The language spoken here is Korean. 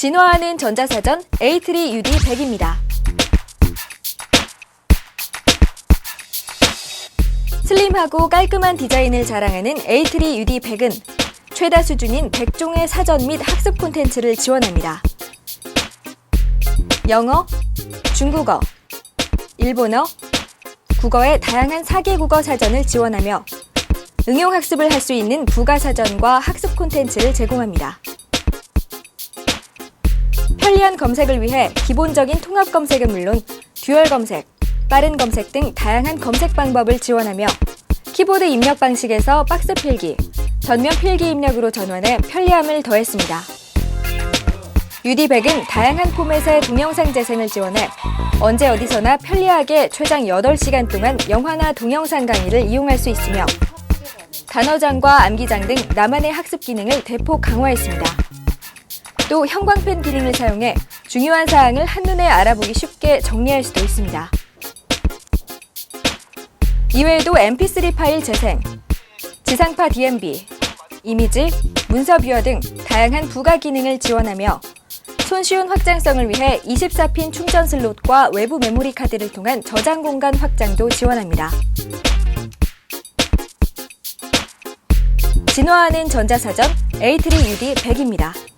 진화하는 전자사전 A3 UD100입니다. 슬림하고 깔끔한 디자인을 자랑하는 A3 UD100은 최다 수준인 100종의 사전 및 학습 콘텐츠를 지원합니다. 영어, 중국어, 일본어, 국어의 다양한 4개 국어 사전을 지원하며 응용 학습을 할 수 있는 부가 사전과 학습 콘텐츠를 제공합니다. 편리한 검색을 위해 기본적인 통합 검색은 물론 듀얼 검색, 빠른 검색 등 다양한 검색 방법을 지원하며 키보드 입력 방식에서 박스 필기, 전면 필기 입력으로 전환해 편리함을 더했습니다. UD100은 다양한 포맷의 동영상 재생을 지원해 언제 어디서나 편리하게 최장 8시간 동안 영화나 동영상 강의를 이용할 수 있으며 단어장과 암기장 등 나만의 학습 기능을 대폭 강화했습니다. 또 형광펜 기능을 사용해 중요한 사항을 한눈에 알아보기 쉽게 정리할 수도 있습니다. 이외에도 mp3 파일 재생, 지상파 DMB, 이미지, 문서 뷰어 등 다양한 부가 기능을 지원하며 손쉬운 확장성을 위해 24핀 충전 슬롯과 외부 메모리 카드를 통한 저장 공간 확장도 지원합니다. 진화하는 전자사전 A3UD 100입니다.